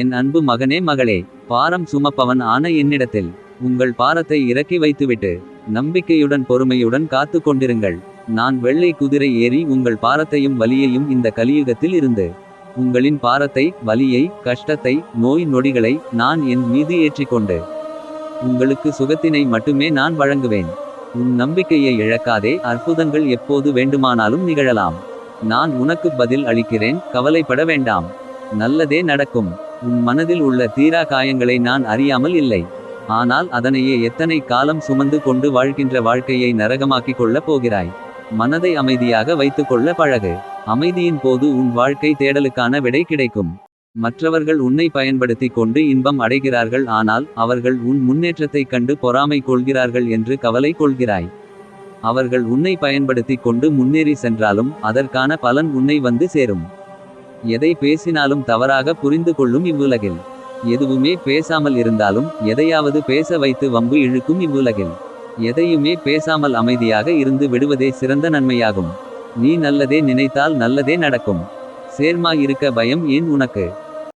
என் அன்பு மகனே மகளே பாரம் சுமப்பவன் ஆன என்னிடத்தில் உங்கள் பாரத்தை இறக்கி வைத்துவிட்டு நம்பிக்கையுடன் பொறுமையுடன் காத்து கொண்டிருங்கள். நான் வெள்ளை குதிரை ஏறி உங்கள் பாரத்தையும் வலியையும் இந்த கலியுகத்தில் இருந்து உங்களின் பாரத்தை வலியை கஷ்டத்தை நோய் நொடிகளை நான் என் மீது ஏற்றிக்கொண்டு உங்களுக்கு சுகத்தினை மட்டுமே நான் வழங்குவேன். உன் நம்பிக்கையை இழக்காதே அற்புதங்கள் எப்போது வேண்டுமானாலும் நிகழலாம். நான் உனக்கு பதில் அளிக்கிறேன் கவலைப்பட வேண்டாம். நல்லதே நடக்கும். உன் மனதில் உள்ள தீரா காயங்களை நான் அறியாமல் இல்லை. ஆனால் அதனையே எத்தனை காலம் சுமந்து கொண்டு வாழ்கின்ற வாழ்க்கையை நரகமாக்கிக் கொள்ளப் போகிறாய். மனதை அமைதியாக வைத்துக்கொள்ள பழகு. அமைதியின் போது உன் வாழ்க்கை தேடலுக்கான விடை கிடைக்கும். மற்றவர்கள் உன்னை பயன்படுத்தி கொண்டு இன்பம் அடைகிறார்கள். ஆனால் அவர்கள் உன் முன்னேற்றத்தைக் கண்டு பொறாமை கொள்கிறார்கள் என்று கவலை கொள்கிறாய். அவர்கள் உன்னை பயன்படுத்தி கொண்டு முன்னேறி சென்றாலும் அதற்கான பலன் உன்னை வந்து சேரும். எதை பேசினாலும் தவறாக புரிந்து கொள்ளும் இவ்வுலகில். எதுவுமே பேசாமல் இருந்தாலும் எதையாவது பேச வைத்து வம்பு இழுக்கும் இவ்வுலகில். எதையுமே பேசாமல் அமைதியாக இருந்து விடுவதே சிறந்த நன்மையாகும். நீ நல்லதே நினைத்தால் நல்லதே நடக்கும். சேர்மா இருக்க பயம் ஏன் உனக்கு?